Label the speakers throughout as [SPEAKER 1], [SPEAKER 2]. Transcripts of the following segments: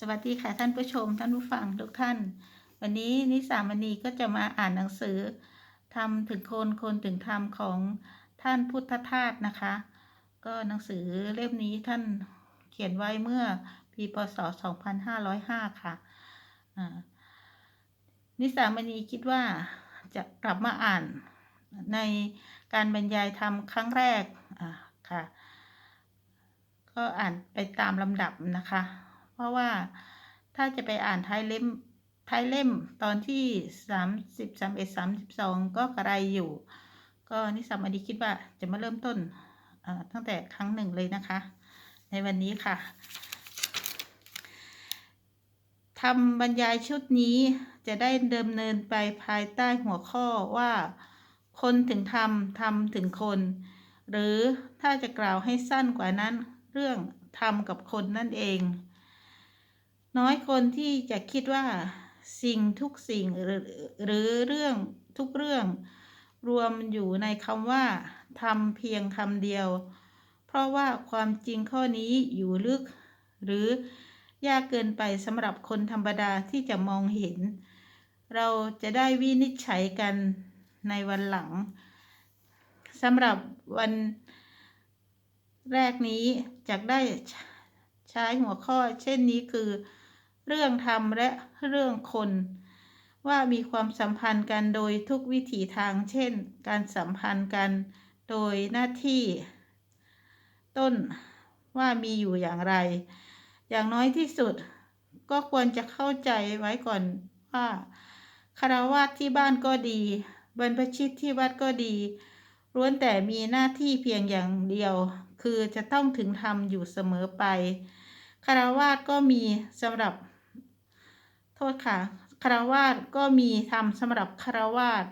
[SPEAKER 1] สวัสดีค่ะท่านผู้ชมท่านผู้ฟังทุกท่าน วันนี้นิสามณีก็จะมาอ่านหนังสือทำถึงคนคนถึงธรรมของท่านพุทธทาสนะคะ ก็หนังสือเล่มนี้ท่านเขียนไว้เมื่อปีพศ 2505 ค่ะอ่านิสามณีคิดว่าจะกลับมาอ่านในการบรรยายธรรมครั้งแรกค่ะ ก็อ่านไปตามลำดับนะคะ เพราะว่าถ้าจะไปอ่านท้ายเล่มท้ายเล่มตอนที่สามสิบสามเอ็ดสามสิบสองก็กระไรอยู่ ก็นิสามอดีคิดว่าจะมาเริ่มต้นตั้งแต่ครั้งหนึ่งเลยนะคะ ในวันนี้ค่ะทำบรรยายชุดนี้จะได้เดิมเนินไปภายใต้หัวข้อว่า คนถึงทำทำถึงคน หรือถ้าจะกล่าวให้สั้นกว่านั้น เรื่องทำกับคนนั่นเอง น้อยคนที่จะคิดว่าสิ่งทุกสิ่งหรือหรือเรื่องทุกเรื่องรวมอยู่ในคำว่าทำเพียงคำเดียว เพราะว่าความจริงข้อนี้อยู่ลึก หรือยากเกินไปสำหรับคนธรรมดาที่จะมองเห็น เราจะได้วินิจฉัยกันในวันหลังสำหรับวันแรกนี้จะได้ใช้หัวข้อเช่นนี้คือ เรื่องธรรมและเรื่องคน ว่ามีความสัมพันธ์กันโดยทุกวิถีทาง เช่น การสัมพันธ์กันโดยหน้าที่ ต้นว่ามีอยู่อย่างไร อย่างน้อยที่สุด ก็ควรจะเข้าใจไว้ก่อนว่าคารวะที่บ้านก็ดี บรรพชิตที่วัดก็ดีล้วนแต่มีหน้าที่เพียงอย่างเดียว คือจะต้องถึงธรรมอยู่เสมอไปคารวาสก็มีสำหรับ โทษค่ะคารวาสก็มีธรรมสำหรับคารวาส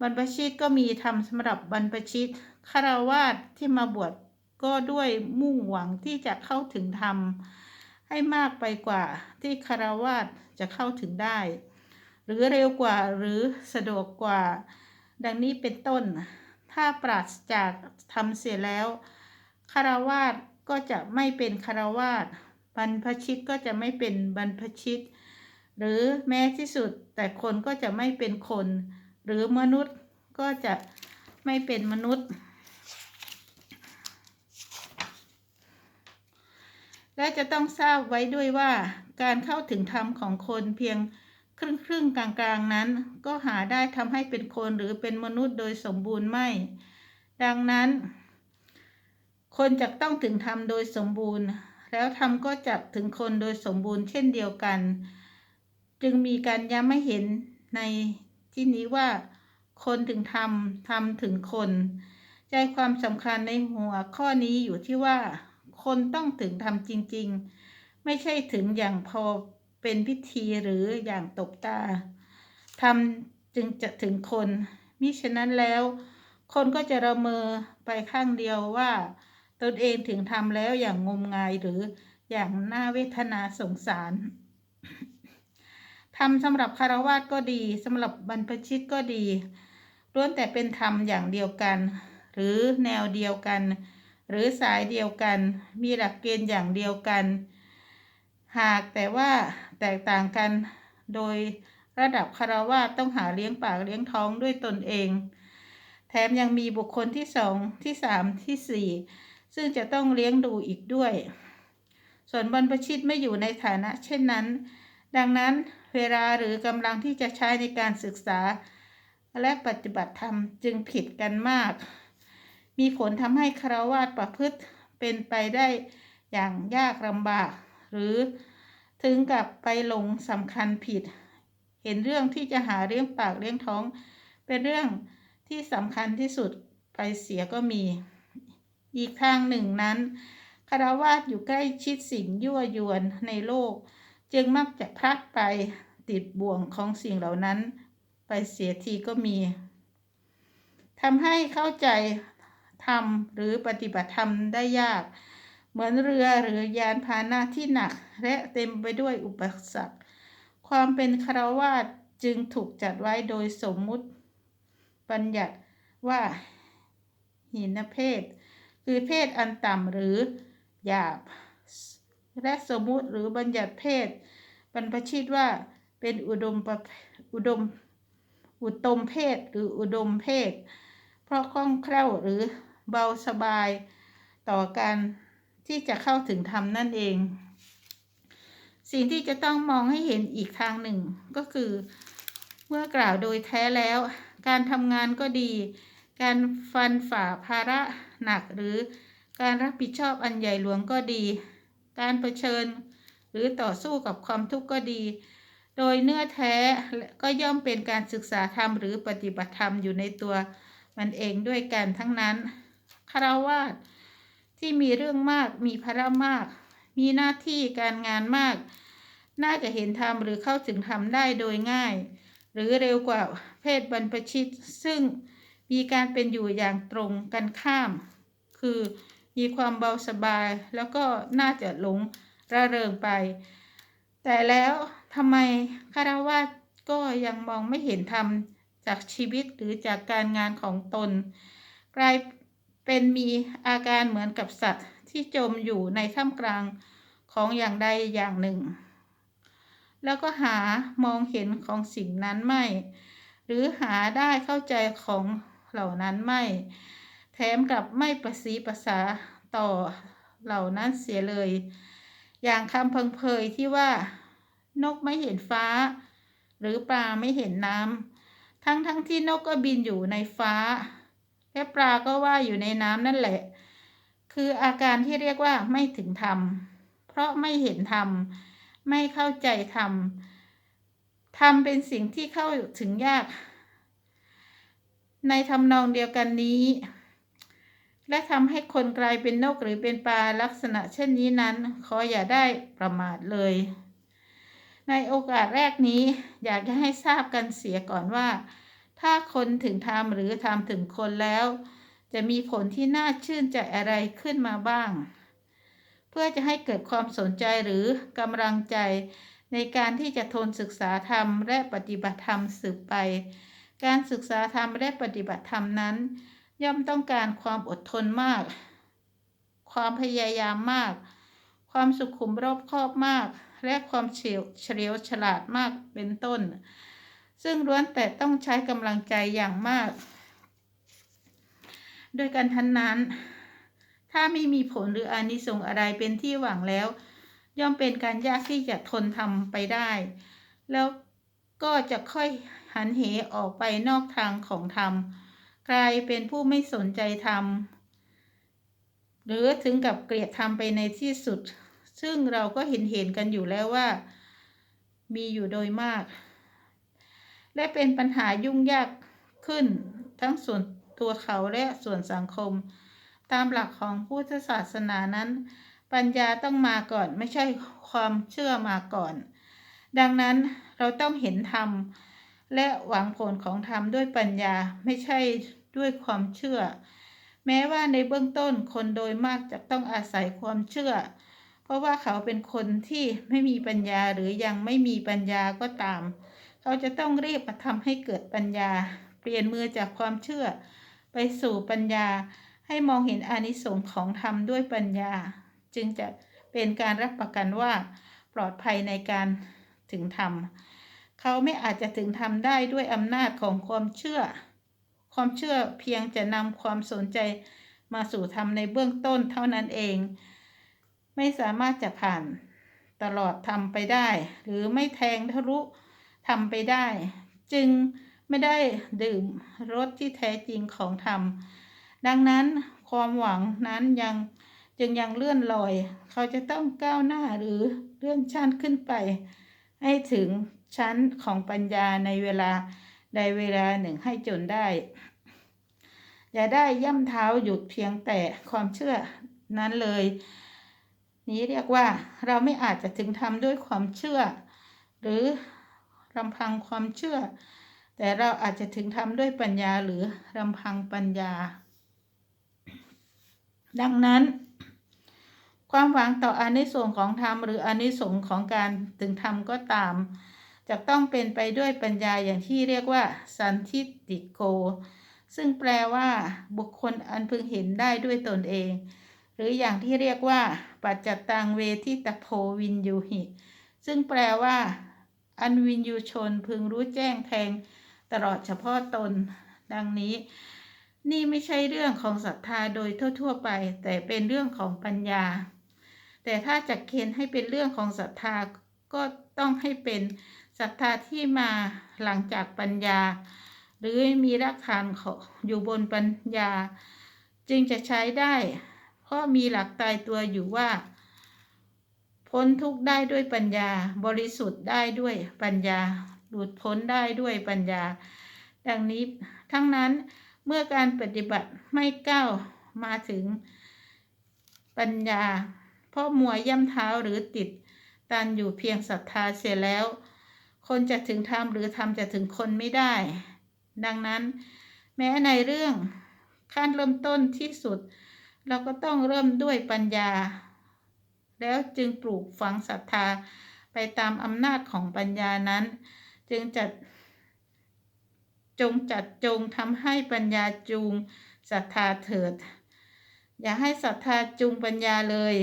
[SPEAKER 1] บรรพชิตก็มีธรรมสำหรับบรรพชิตคารวาสที่มาบวชก็ด้วยมุ่งหวังที่จะเข้าถึงธรรม ให้มากไปกว่าที่คารวาสจะเข้าถึงได้ หรือเร็วกว่าหรือสะดวกกว่า ดังนี้เป็นต้น ถ้าปราศจากทำเสียแล้วคารวาสก็จะไม่เป็นคารวาสบรรพชิตก็จะไม่เป็นบรรพชิต หรือแม้ที่สุดแต่คนก็จะไม่เป็นคน หรือมนุษย์ก็จะไม่เป็นมนุษย์ และจะต้องทราบไว้ด้วยว่าการเข้าถึงธรรมของคนเพียงครึ่งครึ่งกลางกลางนั้น ก็หาได้ทำให้เป็นคนหรือเป็นมนุษย์โดยสมบูรณ์ไม่ ดังนั้น คนจะต้องถึงธรรมโดยสมบูรณ์ แล้วธรรมก็จะถึงคนโดยสมบูรณ์เช่นเดียวกัน จึงมีการย้ำให้เห็นในที่นี้ว่า คนถึงธรรมธรรมถึงคน ใจความสำคัญในหัวข้อนี้อยู่ที่ว่า คนต้องถึงธรรมจริง ๆ ไม่ใช่ถึงอย่างพอเป็นพิธีหรืออย่างตบตาทำจึงจะถึงคนมิฉะนั้นแล้ว คนก็จะระเมอไปข้างเดียวว่า ตนเองถึงทำแล้วอย่างงมงายหรืออย่างน่าเวทนาสงสาร ทำสำหรับคารวาสก็ดีสำหรับบรรพชิตก็ดีล้วนแต่เป็นธรรมอย่างเดียวกัน หรือแนวเดียวกัน หรือสายเดียวกัน มีหลักเกณฑ์อย่างเดียวกัน หากแต่ว่าแตกต่างกันโดยระดับคารวะต้องหาเลี้ยงปากเลี้ยงท้องด้วยตนเอง แถมยังมีบุคคลที่สองที่สามที่สี่ซึ่งจะต้องเลี้ยงดูอีกด้วย ส่วนบรรพชิตไม่อยู่ในฐานะเช่นนั้น ดังนั้น เวลาหรือกำลังที่จะใช้ในการศึกษา และปฏิบัติธรรมจึงผิดกันมาก มีผลทำให้คารวะประพฤติเป็นไปได้อย่างยากลำบาก หรือถึงกับไปหลงสำคัญผิด เห็นเรื่องที่จะหาเลี้ยงปากเลี้ยงท้อง เป็นเรื่องที่สำคัญที่สุดไปเสียก็มี อีกทางหนึ่งนั้นคารวาสอยู่ใกล้ชิดสิ่งยั่วยวนในโลก จึงมักจะพลัดไปติดบ่วงของสิ่งเหล่านั้น ไปเสียทีก็มีทำให้เข้าใจทำหรือปฏิบัติธรรมได้ยาก เหมือนเรือหรือยานพาหนะที่หนัก และเต็มไปด้วยอุปสรรค ความเป็นคารวาสจึงถูกจัดไว้โดยสมมุติ บัญญัติว่าหินเพศ คือเพศอันต่ำหรือหยาบ และสมมุติหรือบัญญัติเพศ บรรพชิตว่าเป็นอุดมประอุดม อุตมเพศหรืออุดมเพศ เพราะคล่องแคล่วหรือเบาสบายต่อการที่จะเข้าถึงธรรมนั่นเอง สิ่งที่จะต้องมองให้เห็นอีกทางหนึ่งก็คือ เมื่อกล่าวโดยแท้แล้ว การทำงานก็ดี การฟันฝ่าภาระหนักหรือการรับผิดชอบอันใหญ่หลวงก็ดี การเผชิญ หรือต่อสู้กับความทุกข์ก็ดี โดยเนื้อแท้ก็ย่อมเป็นการศึกษาธรรมหรือปฏิบัติธรรมอยู่ในตัวมันเองด้วยกันทั้งนั้นคารวาสที่มีเรื่องมากมีภาระมาก มีหน้าที่การงานมาก น่าจะเห็นธรรมหรือเข้าถึงธรรมได้โดยง่าย หรือเร็วกว่าเพศบรรพชิต ซึ่งมีการเป็นอยู่อย่างตรงกันข้าม คือมีความเบาสบายแล้วก็น่าจะหลง ระเริงไป แต่แล้วทำไมคารวาก็ยังมองไม่เห็นธรรมจากชีวิตหรือจากการงานของตน กลายเป็นมีอาการเหมือนกับสัตว์ที่จมอยู่ในท่ามกลางของอย่างใดอย่างหนึ่ง แล้วก็หามองเห็นของสิ่งนั้นไม่ หรือหาได้เข้าใจของเหล่านั้นไม่ แถมกับไม่ประสีภาษาต่อเหล่านั้นเสียเลย อย่างคำพึงเพยที่ว่า นกไม่เห็นฟ้า หรือปลาไม่เห็นน้ำทั้งทั้งที่นกก็บินอยู่ในฟ้า และปลาก็ว่าอยู่ในน้ำนั่นแหละ คืออาการที่เรียกว่าไม่ถึงธรรม เพราะไม่เห็นธรรม ไม่เข้าใจธรรมธรรมเป็นสิ่งที่เข้าถึงยาก ในทำนองเดียวกันนี้ และทำให้คนกลายเป็นนกหรือเป็นปลาลักษณะเช่นนี้นั้น ขออย่าได้ประมาทเลย ในโอกาสแรกนี้ อยากจะให้ทราบกันเสียก่อนว่า ถ้าคนถึงทำหรือทำถึงคนแล้ว จะมีผลที่น่าชื่นใจอะไรขึ้นมาบ้าง เพื่อจะให้เกิดความสนใจหรือกำลังใจในการที่จะทนศึกษาธรรมและปฏิบัติธรรมสืบไป การศึกษาธรรมและปฏิบัติธรรมนั้น ย่อมต้องการความอดทนมาก ความพยายามมาก ความสุขุมรอบคอบมาก และความเฉียวเฉลียวฉลาดมากเป็นต้น ซึ่งล้วนแต่ต้องใช้กำลังใจอย่างมาก โดยการทันนั้น ถ้าไม่มีผลหรืออานิสงส์อะไรเป็นที่หวังแล้ว ย่อมเป็นการยากที่จะทนทำไปได้ แล้วก็จะค่อยหันเหออกไปนอกทางของธรรม กลายเป็นผู้ไม่สนใจธรรม หรือถึงกับเกลียดธรรมไปในที่สุด ซึ่งเราก็เห็นเห็นกันอยู่แล้วว่า มีอยู่โดยมาก และเป็นปัญหายุ่งยากขึ้น ทั้งส่วนตัวเขาและส่วนสังคม ตามหลักของพุทธศาสนานั้น ปัญญาต้องมาก่อนไม่ใช่ความเชื่อมาก่อน ดังนั้นเราต้องเห็นธรรมและหวังผลของธรรมด้วยปัญญาไม่ใช่ ด้วยความเชื่อ แม้ว่าในเบื้องต้นคนโดยมากจะต้องอาศัยความเชื่อ เพราะว่าเขาเป็นคนที่ไม่มีปัญญาหรือยังไม่มีปัญญาก็ตาม เขาจะต้องรีบมาทำให้เกิดปัญญา เปลี่ยนมือจากความเชื่อ ไปสู่ปัญญา ให้มองเห็นอานิสงส์ของธรรมด้วยปัญญา จึงจะเป็นการรับประกันว่า ปลอดภัยในการถึงธรรม เขาไม่อาจจะถึงธรรมได้ด้วยอำนาจของความเชื่อ ความเชื่อเพียงจะนำความสนใจมาสู่ธรรมในเบื้องต้นเท่านั้นเอง ไม่สามารถจะผ่านตลอดทำไปได้ หรือไม่แทงทะลุทำไปได้ จึงไม่ได้ดื่มรสที่แท้จริงของธรรม ดังนั้นความหวังนั้นยังจึงยังเลื่อนลอย เขาจะต้องก้าวหน้าหรือเลื่อนชั้นขึ้นไป ให้ถึงชั้นของปัญญาในเวลา ใดเวลาหนึ่งให้จนได้ อย่าได้ย่ำเท้าหยุดเพียงแต่ความเชื่อนั้นเลย นี้เรียกว่าเราไม่อาจจะถึงทำด้วยความเชื่อ หรือลำพังความเชื่อ แต่เราอาจจะถึงทำด้วยปัญญาหรือลำพังปัญญา ดังนั้นความหวังต่ออนิสงส์ของธรรมหรืออนิสงส์ของการถึงธรรมก็ตาม จะต้องเป็นไปด้วยปัญญาอย่างที่เรียกว่า สันทิติโก ซึ่งแปลว่า บุคคลอันพึงเห็นได้ด้วยตนเอง หรืออย่างที่เรียกว่า ปัจจตังเวทิตโพวินยูหิ ซึ่งแปลว่า อันวินยูชนพึงรู้แจ้งแทง ตลอดเฉพาะตน ดังนี้ นี่ไม่ใช่เรื่องของศรัทธาโดยทั่ว ๆ ไป แต่เป็นเรื่องของปัญญา แต่ถ้าจะเค้นให้เป็นเรื่องของศรัทธาก็ต้องให้เป็น ศรัทธาที่มาหลังจากปัญญา หรือมีรากฐานของอยู่บนปัญญา จึงจะใช้ได้ เพราะมีหลักตายตัวอยู่ว่า พ้นทุกข์ได้ด้วยปัญญา บริสุทธิ์ได้ด้วยปัญญา หลุดพ้นได้ด้วยปัญญา ดังนี้ทั้งนั้นเมื่อการปฏิบัติไม่ก้าวมาถึงปัญญา เพราะมัวย่ำเท้าหรือติดตันอยู่เพียงศรัทธาเสียแล้ว คนจะถึงธรรมหรือธรรมจะถึงคนไม่ได้ ดังนั้น แม้ในเรื่องขั้นเริ่มต้นที่สุด เราก็ต้องเริ่มด้วยปัญญา แล้วจึงปลูกฝังศรัทธาไปตามอำนาจของปัญญานั้น จึงจัดจงจัดจงทำให้ปัญญาจูงศรัทธาเถิด อย่าให้ศรัทธาจูงปัญญาเลย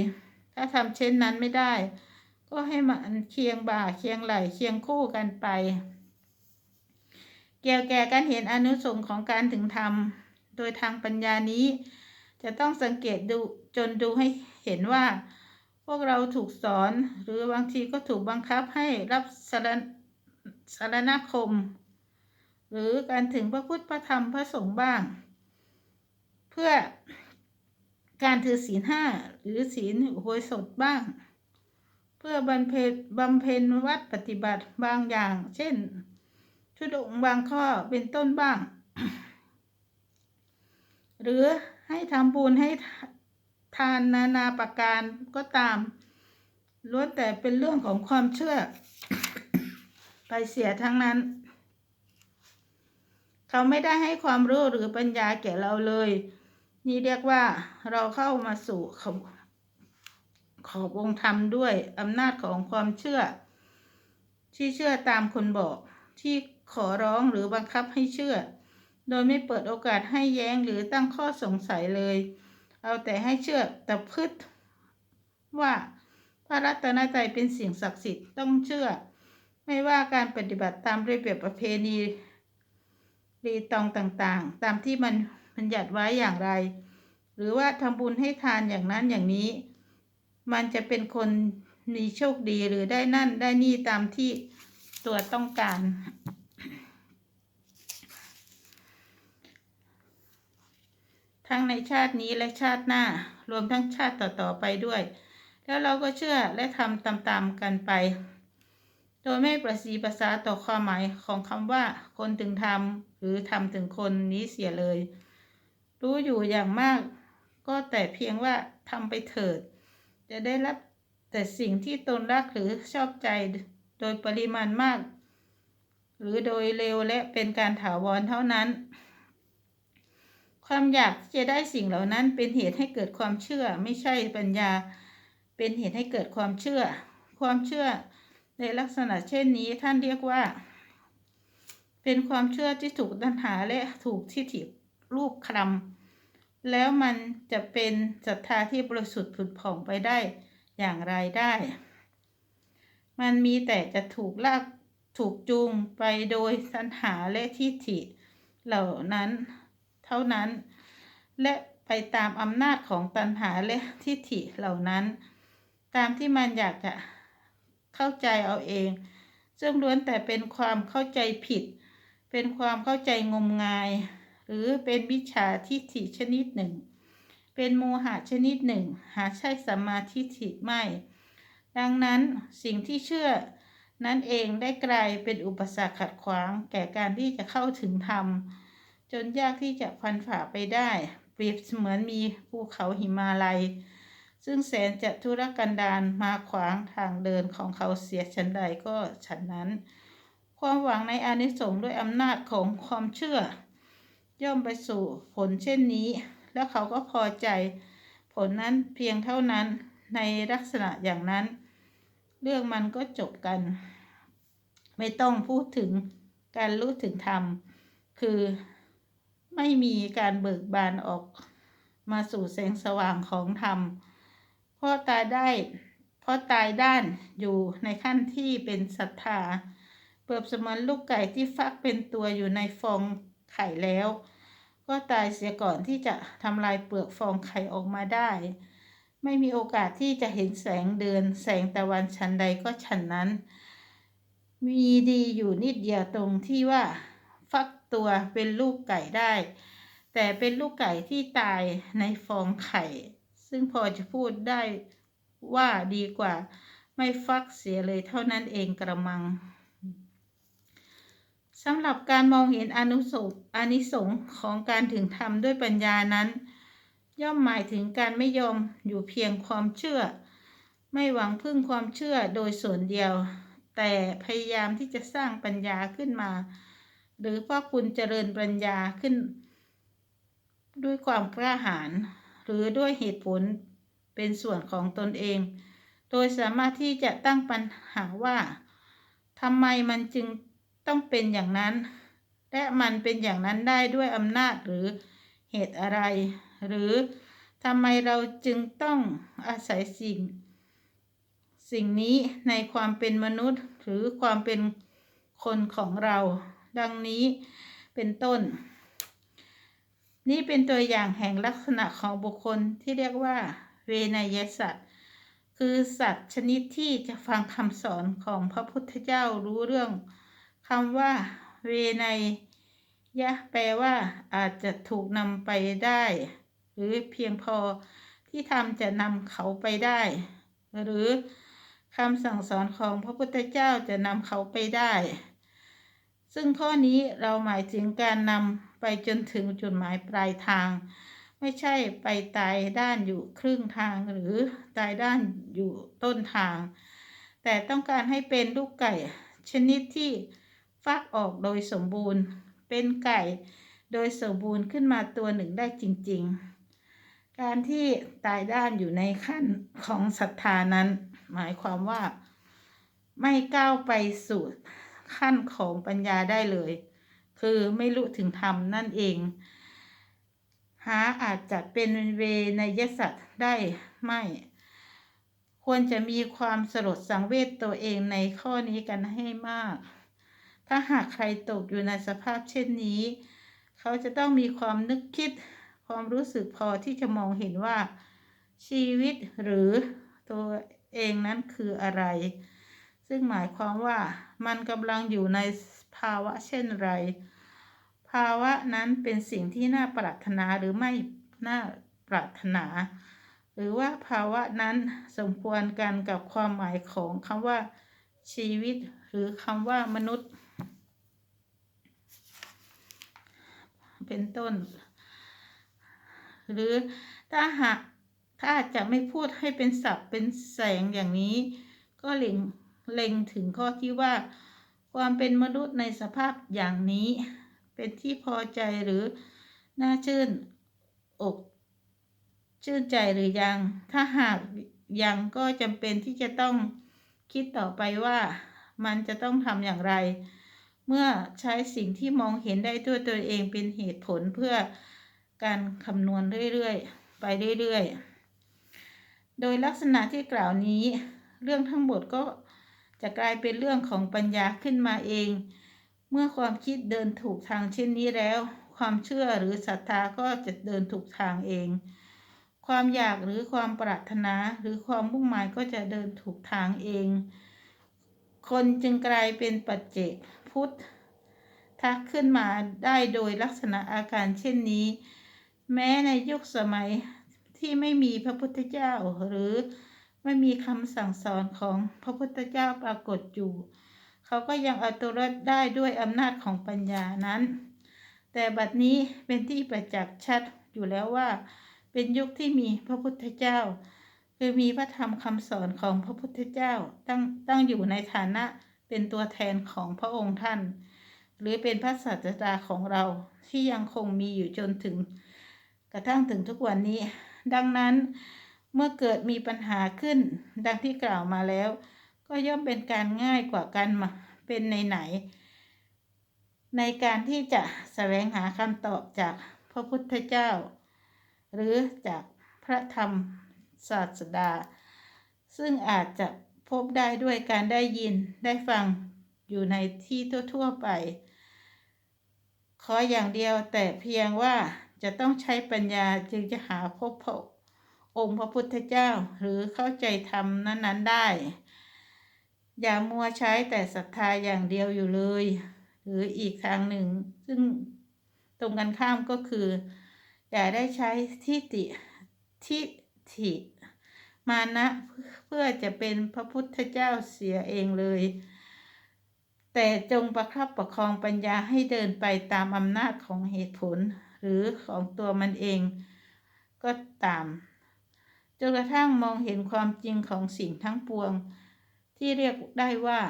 [SPEAKER 1] ถ้าทำเช่นนั้นไม่ได้ ก็ให้มันเคียงบ่าเคียงไหลเคียงคู่กันไป เกี่ยวแก่การเห็นอนุสงค์ของการถึงธรรม โดยทางปัญญานี้ จะต้องสังเกตดูจนดูให้เห็นว่า พวกเราถูกสอนหรือบางทีก็ถูกบังคับให้รับสารสารณคม หรือการถึงพระพุทธพระธรรมพระสงฆ์บ้าง เพื่อการถือศีลห้าหรือศีลอุโบสถบ้าง เพื่อบำเพ็ญบำเพ็ญวัดปฏิบัติบางอย่าง เช่น ชุดงบางข้อเป็นต้นบ้าง หรือให้ทำบุญให้ทานนานาประการก็ตามล้วนแต่เป็นเรื่องของความเชื่อ ไปเสียทั้งนั้น เขาไม่ได้ให้ความรู้หรือปัญญาแก่เราเลย นี่เรียกว่าเราเข้ามาสู่ขอบ ขอบองค์ธรรมด้วยอำนาจของความเชื่อ ที่เชื่อตามคนบอกที่ขอร้องหรือบังคับให้เชื่อ โดยไม่เปิดโอกาสให้แย้งหรือตั้งข้อสงสัยเลย เอาแต่ให้เชื่อแต่พืชว่าพระรัตนตรัยเป็นสิ่งศักดิ์สิทธิ์ต้องเชื่อ ไม่ว่าการปฏิบัติตามระเบียบประเพณีรีตองต่างๆ ตามที่มันบัญญัติไว้อย่างไร หรือว่าทำบุญให้ทานอย่างนั้นอย่างนี้ มันจะเป็นคนมีโชคดีหรือได้นั่นได้นี่ตามที่ตัวต้องการ ทั้งในชาตินี้และชาติหน้ารวมทั้งชาติต่อๆไปด้วย แล้วเราก็เชื่อและทำตามๆกันไป โดยไม่ประสีภาษาต่อความหมายของคำว่า คนถึงทำหรือทำถึงคนนี้เสียเลย รู้อยู่อย่างมาก ก็แต่เพียงว่าทำไปเถิด จะได้รับแต่สิ่งที่ตนรักหรือชอบใจโดยปริมาณมาก หรือโดยเร็วและเป็นการถาวรเท่านั้น ความอยากที่จะได้สิ่งเหล่านั้นเป็นเหตุให้เกิดความเชื่อ ไม่ใช่ปัญญา เป็นเหตุให้เกิดความเชื่อ ความเชื่อในลักษณะเช่นนี้ท่านเรียกว่า เป็นความเชื่อที่ถูกตัณหาและถูกทิฏฐิรูปคลำ แล้วมันจะเป็นศรัทธาที่บริสุทธิ์ผุดผ่องไปได้อย่างไรได้ มันมีแต่จะถูกลากถูกจูงไปโดยตัณหาและทิฏฐิเหล่านั้นเท่านั้น และไปตามอำนาจของตัณหาและทิฏฐิเหล่านั้น ตามที่มันอยากจะเข้าใจเอาเอง ซึ่งล้วนแต่เป็นความเข้าใจผิด เป็นความเข้าใจงมงาย หรือเป็นวิชาทิฏฐิชนิดหนึ่ง เป็นโมหะชนิดหนึ่ง หาใช่สัมมาทิฏฐิไม่ ดังนั้นสิ่งที่เชื่อนั้นเองได้กลายเป็นอุปสรรคขัดขวาง แก่การที่จะเข้าถึงธรรม จนยากที่จะพันฝ่าไปได้ เปรียบเสมือนมีภูเขาหิมาลัย ซึ่งแสนจะทุรกันดารมาขวางทางเดินของเขาเสียฉันใดก็ฉันนั้น ความหวังในอานิสงส์ด้วยอำนาจของความเชื่อ ย่อมไปสู่ผลเช่นนี้ แล้วเขาก็พอใจผลนั้นเพียงเท่านั้นในลักษณะอย่างนั้น เรื่องมันก็จบกัน ไม่ต้องพูดถึงการรู้ถึงธรรม คือไม่มีการเบิกบานออกมาสู่แสงสว่างของธรรมเพราะตายได้เพราะตายด้านอยู่ในขั้นที่เป็นศรัทธาเปรียบเสมือนลูกไก่ที่ฟักเป็นตัวอยู่ในฟอง ไข่แล้ว ก็ตายเสียก่อนที่จะทำลายเปลือกฟองไข่ออกมาได้ ไม่มีโอกาสที่จะเห็นแสงเดือน แสงตะวันชั้นใดก็ชั้นนั้น มีดีอยู่นิดเดียวตรงที่ว่า ฟักตัวเป็นลูกไก่ได้ แต่เป็นลูกไก่ที่ตายในฟองไข่ ซึ่งพอจะพูดได้ว่าดีกว่า ไม่ฟักเสียเลยเท่านั้นเองกระมัง สำหรับการมองเห็นอนุสงอานิสงของการถึงธรรมด้วยปัญญานั้น ย่อมหมายถึงการไม่ยอมอยู่เพียงความเชื่อ ไม่หวังพึ่งความเชื่อโดยส่วนเดียว แต่พยายามที่จะสร้างปัญญาขึ้นมา หรือพ่อคุณเจริญปัญญาขึ้น ด้วยความกล้าหาญหรือด้วยเหตุผลเป็นส่วนของตนเอง โดยสามารถที่จะตั้งปัญหาว่าทำไมมันจึง ต้องเป็นอย่างนั้น และมันเป็นอย่างนั้นได้ด้วยอำนาจหรือเหตุอะไร หรือทำไมเราจึงต้องอาศัยสิ่ง สิ่งนี้ในความเป็นมนุษย์หรือความเป็นคนของเรา ดังนี้เป็นต้น นี่เป็นตัวอย่างแห่งลักษณะของบุคคลที่เรียกว่า เวนยสัตว์คือสัตว์ชนิดที่จะฟังคำสอนของพระพุทธเจ้ารู้เรื่อง คำว่า เวนยยะแปลว่า อาจจะถูกนำไปได้ หรือเพียงพอที่ทำจะนำเขาไปได้ หรือคำสั่งสอนของพระพุทธเจ้าจะนำเขาไปได้ ซึ่งข้อนี้เราหมายถึงการนำไปจนถึงจุดหมายปลายทาง ไม่ใช่ไปตายด้านอยู่ครึ่งทางหรือตายด้านอยู่ต้นทาง แต่ต้องการให้เป็นลูกไก่ชนิดที่ ฟักออกโดยสมบูรณ์ เป็นไก่โดยสมบูรณ์ขึ้นมาตัวหนึ่งได้จริง ๆ การที่ตายด้านอยู่ในขั้นของศรัทธานั้น หมายความว่า ไม่ก้าวไปสู่ขั้นของปัญญาได้เลย คือไม่รู้ถึงธรรมนั่นเองหาอาจจะเป็นเวนยสัตว์ได้ไม่ ควรจะมีความสลดสังเวชตัวเองในข้อนี้กันให้มาก ถ้าหากใครตกอยู่ในสภาพเช่นนี้ เขาจะต้องมีความนึกคิด ความรู้สึกพอที่จะมองเห็นว่า ชีวิตหรือตัวเองนั้นคืออะไร ซึ่งหมายความว่ามันกำลังอยู่ในภาวะเช่นไร ภาวะนั้นเป็นสิ่งที่น่าปรารถนาหรือไม่น่าปรารถนา หรือว่าภาวะนั้นสมควรกันกับความหมายของคำว่าชีวิต หรือคำว่ามนุษย์ เป็นต้น หรือถ้าหากถ้าจะไม่พูดให้เป็นศัพท์เป็นแสงอย่างนี้ ก็เล็งเล็งถึงข้อที่ว่า ความเป็นมนุษย์ในสภาพอย่างนี้ เป็นที่พอใจหรือน่าชื่นอกชื่นใจหรือยัง ถ้าหากยังก็จำเป็นที่จะต้องคิดต่อไปว่ามันจะต้องทำอย่างไร เมื่อใช้สิ่งที่มองเห็นได้ด้วยตัวเองเป็นเหตุผลเพื่อการคำนวณเรื่อยๆ ไปเรื่อยๆ โดยลักษณะที่กล่าวนี้ เรื่องทั้งหมดก็จะกลายเป็นเรื่องของปัญญาขึ้นมาเอง เมื่อความคิดเดินถูกทางเช่นนี้แล้ว ความเชื่อหรือศรัทธาก็จะเดินถูกทางเอง ความอยากหรือความปรารถนาหรือความมุ่งหมายก็จะเดินถูกทางเอง คนจึงกลายเป็นปัจเจก พุทธทักขึ้นมาได้โดยลักษณะอาการเช่นนี้ แม้ในยุคสมัยที่ไม่มีพระพุทธเจ้าหรือไม่มีคำสั่งสอนของพระพุทธเจ้าปรากฏอยู่ เขาก็ยังเอาตัวรอดได้ด้วยอำนาจของปัญญานั้น แต่บัดนี้เป็นที่ประจักษ์ชัดอยู่แล้วว่า เป็นยุคที่มีพระพุทธเจ้า คือมีพระธรรมคำสอนของพระพุทธเจ้าตั้งตั้งอยู่ในฐานะ เป็นตัวแทนของพระองค์ท่าน หรือเป็นพระศาสดาของเราที่ยังคงมีอยู่จนถึง กระทั่งถึงทุกวันนี้ ดังนั้นเมื่อเกิดมีปัญหาขึ้น ดังที่กล่าวมาแล้ว ก็ย่อมเป็นการง่ายกว่ากันมาเป็นในไหน ในการที่จะแสวงหาคำตอบจากพระพุทธเจ้า หรือจากพระธรรมศาสดา ซึ่งอาจจะ พบได้ด้วยการได้ยินได้ฟังอยู่ในที่ทั่วๆไป ขออย่างเดียวแต่เพียงว่าจะต้องใช้ปัญญาจึงจะหาพบพระองค์พระพุทธเจ้าหรือเข้าใจธรรมนั้นๆได้ อย่ามัวใช้แต่ศรัทธาอย่างเดียวอยู่เลย หรืออีกทางหนึ่ง ซึ่งตรงกันข้ามก็คือ อย่าได้ใช้ทิฏฐิทิฏฐิ มานะ เพื่อจะเป็นพระพุทธเจ้าเสียเองเลย แต่จงประคับประคองปัญญาให้เดินไปตามอำนาจของเหตุผล หรือของตัวมันเองก็ตามจนกระทั่งมองเห็นความจริงของสิ่งทั้งปวง ที่เรียกได้ว่า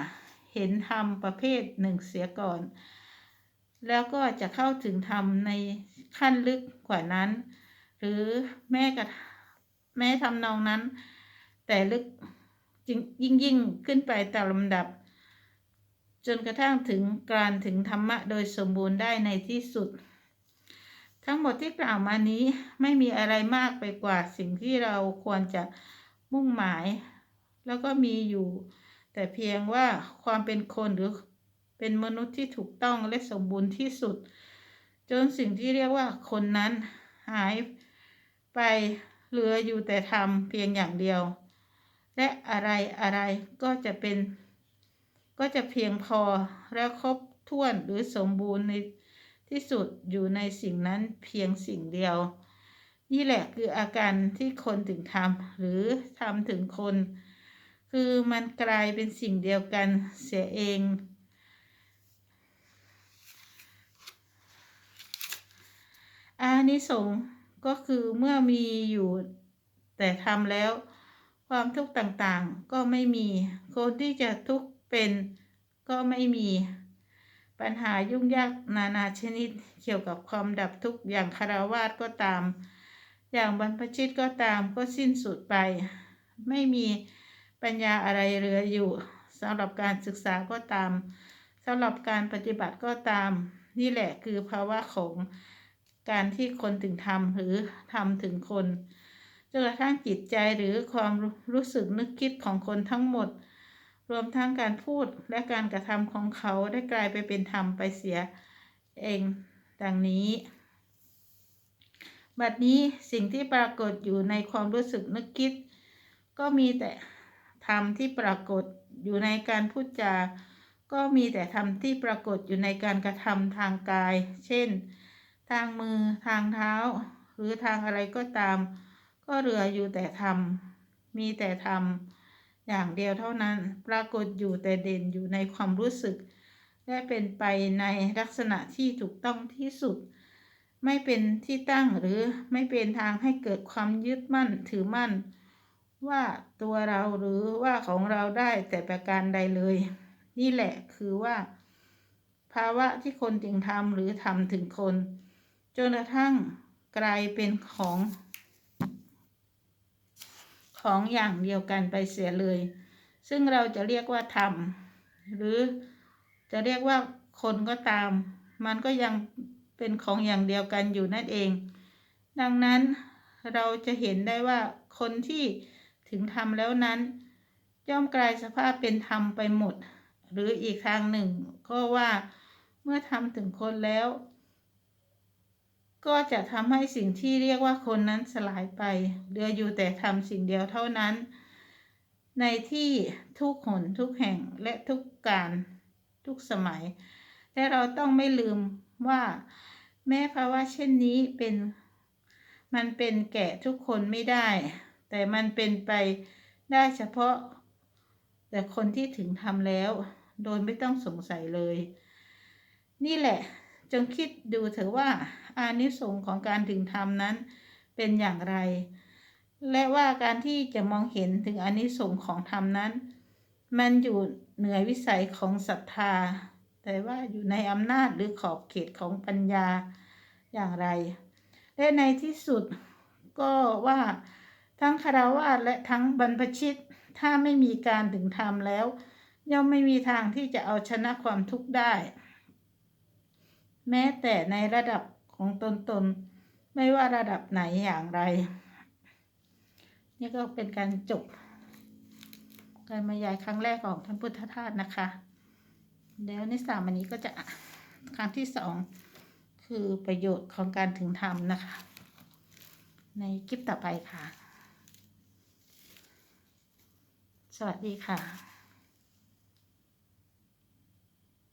[SPEAKER 1] เห็นธรรมประเภทหนึ่งเสียก่อน แล้วก็จะเข้าถึงธรรมในขั้นลึกกว่านั้น หรือแม้กระท แม้ทำนองนั้น แต่ลึกยิ่งยิ่งขึ้นไปตามลำดับ จนกระทั่งถึงการถึงธรรมะโดยสมบูรณ์ได้ในที่สุด ทั้งหมดที่กล่าวมานี้ไม่มีอะไรมากไปกว่าสิ่งที่เราควรจะมุ่งหมาย แล้วก็มีอยู่ แต่เพียงว่าความเป็นคนหรือเป็นมนุษย์ที่ถูกต้องและสมบูรณ์ที่สุด จนสิ่งที่เรียกว่าคนนั้นหายไป เหลืออยู่แต่ทำเพียงอย่างเดียว และอะไรอะไรก็จะเป็นก็จะเพียงพอและครบถ้วนหรือสมบูรณ์ในที่สุดอยู่ในสิ่งนั้นเพียงสิ่งเดียว นี่แหละคืออาการที่คนถึงทำหรือทำถึงคน คือมันกลายเป็นสิ่งเดียวกันเสียเอง อานิสงส์ ก็คือเมื่อมีอยู่แต่ทำแล้ว ความทุกข์ต่างๆ ก็ไม่มี คนที่จะทุกข์เป็นก็ไม่มี ปัญหายุ่งยากนานาชนิดเกี่ยวกับความดับทุกข์อย่างคารวาสก็ตาม อย่างบรรพชิตก็ตามก็สิ้นสุดไป ไม่มีปัญญาอะไรเหลืออยู่สำหรับการศึกษาก็ตามสำหรับการปฏิบัติก็ตาม นี่แหละคือภาวะของ การที่คนถึงทำหรือทำถึงคนจนกระทั่งจิตใจหรือความรู้สึกนึกคิดของคนทั้งหมด รวมทั้งการพูดและการกระทำของเขาได้กลายไปเป็นธรรมไปเสียเองดังนี้ บัดนี้สิ่งที่ปรากฏอยู่ในความรู้สึกนึกคิด ก็มีแต่ธรรมที่ปรากฏอยู่ในการพูดจา ก็มีแต่ธรรมที่ปรากฏอยู่ในการกระทำทางกาย เช่น ทางมือทางเท้า หรือทางอะไรก็ตาม ก็เหลืออยู่แต่ธรรม มีแต่ธรรม อย่างเดียวเท่านั้น ปรากฏอยู่แต่เด่นอยู่ในความรู้สึก และเป็นไปในลักษณะที่ถูกต้องที่สุด ไม่เป็นที่ตั้งหรือไม่เป็นทางให้เกิดความยึดมั่นถือมั่น ว่าตัวเราหรือว่าของเราได้แต่ประการใดเลย นี่แหละคือว่า ภาวะที่คนจึงทำหรือทำถึงคน จนกระทั่งกลายเป็นของ ของอย่างเดียวกันไปเสียเลย ซึ่งเราจะเรียกว่าธรรม หรือจะเรียกว่าคนก็ตาม มันก็ยังเป็นของอย่างเดียวกันอยู่นั่นเอง ดังนั้นเราจะเห็นได้ว่าคนที่ถึงธรรมแล้วนั้น ย่อมกลายสภาพเป็นธรรมไปหมด หรืออีกทางหนึ่ง ก็ว่าเมื่อทำถึงคนแล้ว ก็จะทำให้สิ่งที่เรียกว่าคนนั้นสลายไป เหลืออยู่แต่ทำสิ่งเดียวเท่านั้น ในที่ทุกหนทุกแห่งและทุกการทุกสมัย และเราต้องไม่ลืมว่า แม้ภาวะเช่นนี้เป็น มันเป็นแก่ทุกคนไม่ได้ แต่มันเป็นไปได้เฉพาะ แต่คนที่ถึงทำแล้ว โดยไม่ต้องสงสัยเลย นี่แหละ จงคิดดูเถอะว่า อานิสงส์ของการถึงธรรมนั้นเป็นอย่างไร และว่าการที่จะมองเห็นถึงอานิสงส์ของธรรมนั้น มันอยู่เหนือวิสัยของศรัทธา แต่ว่าอยู่ในอำนาจหรือขอบเขตของปัญญาอย่างไร และในที่สุดก็ว่าทั้งคารวะและทั้งบรรพชิต ถ้าไม่มีการถึงธรรมแล้ว ย่อมไม่มีทางที่จะเอาชนะความทุกข์ได้ แม้แต่ในระดับ ของตนตน ไม่ว่าระดับไหนอย่างไร นี่ก็เป็นการจบ การบรรยายครั้งแรกของท่านพุทธทาสนะคะ แล้วในสามวันนี้ก็จะครั้งที่สองคือประโยชน์ของการถึงธรรมนะคะ ในคลิปต่อไปค่ะ สวัสดีค่ะ